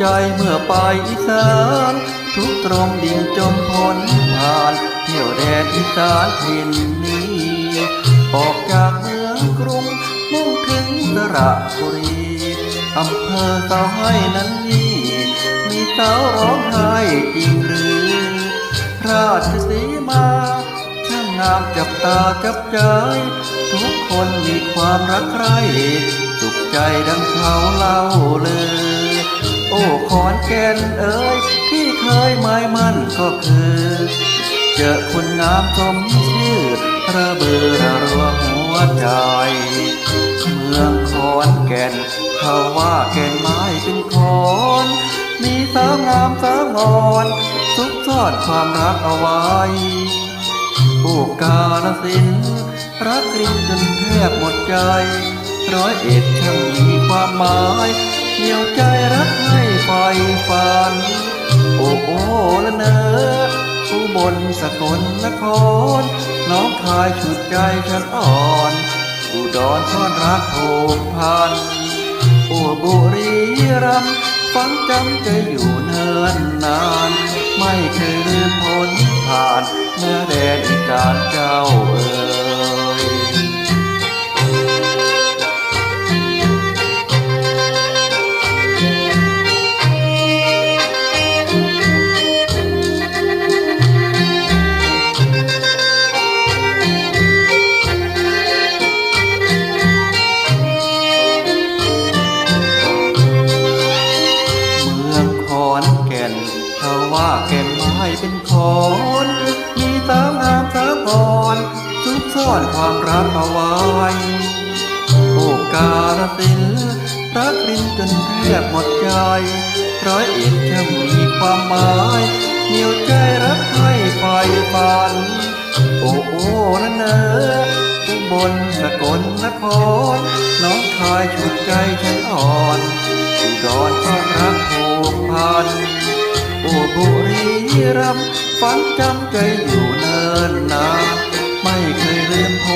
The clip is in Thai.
เมื่อไปอีสานทุกตรมดิ่งจมพ้นผ่านเที่ยวแดนอีสานถิ่นนี้ ออกจากเมืองกรุงมุ่งถึงสระบุรีอำเภอเสาให้นั้นนี่มีสาวร้องไห้จริงหรือ ราชสีมาช่างงามจับตาจับใจ ทุกคนมีความรักใคร่สุขใจดังเขาเล่าเลย โอ้ขอนแก่นเอ๋ยที่เคยหมายมั่นก็คือ เจอคนงามสมชื่อระเบือระรัวหัวใจ เมืองขอนแก่นเขาว่าแก่นไม้เป็นคอน มีสาวงามสาวงอนซุกซ่อนความรักเอาไว้ผู้กาลสินรักรินจนแทบหมดใจ ร้อยเอ็ดช่างมีความหมายเหนี่ยวใจรักให้ไฟฝัน โอ้โอ้ละเนอผู้บนสกลนคร น้องคายฉุดใจฉันอ่อนอุดรซ่อนรักผูกพัน โอ้บุรีรัมฟังจำใจอยู่เนินนาน ไม่เคยลืมพ้นผ่านเมื่อแดนอีสานเจ้าเอ่ย ว่าแก่นไม้เป็นขอนมีสาวงามสาวอ่อนซุกซ่อนความรักเอาไว้โอกาลสินรักรินจนแทบหมดใจร้อยเอ็ดช่มีความหมายเหนียวใจรักให้ไฟฝัน โอ้โอ้นั่นเนออุบลสกลนครน้องคายฉุดใจฉันอ่อนอุดรก็รักผูก รำฝังจำใจอยู่เนินนานไม่เคยลืมพ